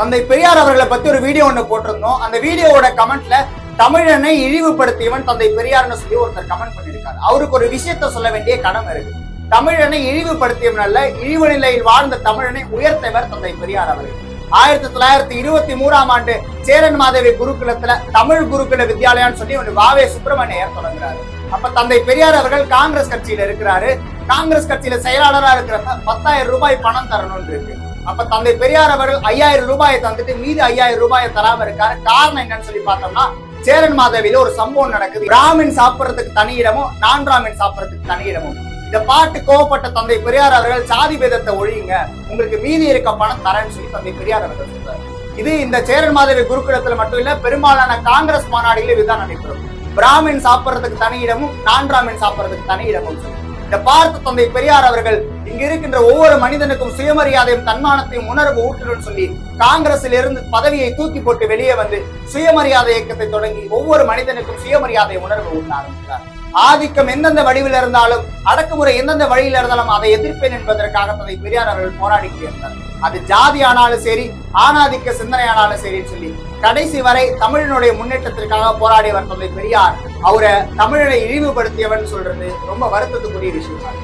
தந்தை பெரியார் அவர்களை பத்தி ஒரு வீடியோ ஒண்ணு போட்டிருந்தோம். அந்த வீடியோவோட கமெண்ட்ல தமிழனை இழிவுபடுத்தியவன் தந்தை பெரியார்னு சொல்லி ஒருத்தர் கமெண்ட் பண்ணியிருக்காரு அவருக்கு ஒரு விஷயத்த சொல்ல வேண்டிய கடமை இருக்கு. தமிழனை இழிவுபடுத்தியவன் அல்ல இழிவு நிலையில் வாழ்ந்த தமிழனை உயர்த்தவர் தந்தை பெரியார் அவர்கள். ஆயிரத்தி தொள்ளாயிரத்தி இருபத்தி மூணாம் ஆண்டு சேரன் மாதவி குருகுலத்துல தமிழ் குருகுல வித்யாலயான்னு சொல்லி ஒரு வாவே சுப்பிரமணியர் தொடங்குறாரு. அப்ப தந்தை பெரியார் அவர்கள் காங்கிரஸ் கட்சியில இருக்கிறாரு. காங்கிரஸ் கட்சியில செயலாளரா இருக்கிறப்ப பத்தாயிரம் ரூபாய் பணம் தரணும்னு இருக்கு. அப்ப தந்தை பெரியார் அவர்கள் ஐயாயிரம் ரூபாயை தந்துட்டு மீதி ஐயாயிரம் ரூபாயை தராம இருக்காரு. காரணம் என்னன்னு சொல்லி பார்த்தோம்னா சேரன் மாதவியில ஒரு சம்பவம் நடக்குது. பிராமின் சாப்பிடுறதுக்கு தனி இடமும் நான் பிராமின் சாப்பிடுறதுக்கு தனி இடமும். இந்த பாட்டு கோவப்பட்ட தந்தை பெரியார் அவர்கள் சாதி பேதத்தை ஒழியுங்க. உங்களுக்கு மீதி இருக்க பணம் தரேன்னு சொல்லி தந்தை பெரியார் அவர்கள் சொல்றாரு. இது இந்த சேரன் மாதவி குருகுலத்துல மட்டும் இல்ல பெரும்பாலான காங்கிரஸ் மாநாடுகளில் இதுதான் நடைபெறும். பிராமின் சாப்பிடுறதுக்கு தனி இடமும் நான் பிராமின் சாப்பிடுறதுக்கு தனி இடமும். இந்த பார்த்த தந்தை பெரியார் அவர்கள் இங்க இருக்கின்ற ஒவ்வொரு மனிதனுக்கும் சுயமரியாதையும் தன்மானத்தையும் உணர்வு ஊட்டணும்னு சொல்லி காங்கிரஸில் இருந்து பதவியை தூக்கி போட்டு வெளியே வந்து சுயமரியாதை இயக்கத்தை தொடங்கி ஒவ்வொரு மனிதனுக்கும் சுயமரியாதை உணர்வு ஊட்ட ஆரம்பித்தார் ஆதிக்கம் எந்தெந்த வடிவில் இருந்தாலும் அடக்குமுறை எந்தெந்த வழியில் இருந்தாலும் அதை எதிர்ப்பேன் என்பதற்காக தந்தை பெரியார் அவர்கள் போராடி இருந்தார். அது ஜாதி ஆனாலும் சரி ஆணாதிக்க சிந்தனை ஆனாலும் சரின்னு சொல்லி கடைசி வரை தமிழினுடைய முன்னேற்றத்திற்காக போராடியவர் தந்தை பெரியார் அவரை தமிழனை இழிவுபடுத்தியவன் சொல்றது ரொம்ப வருத்தத்துக்குரிய விஷயம்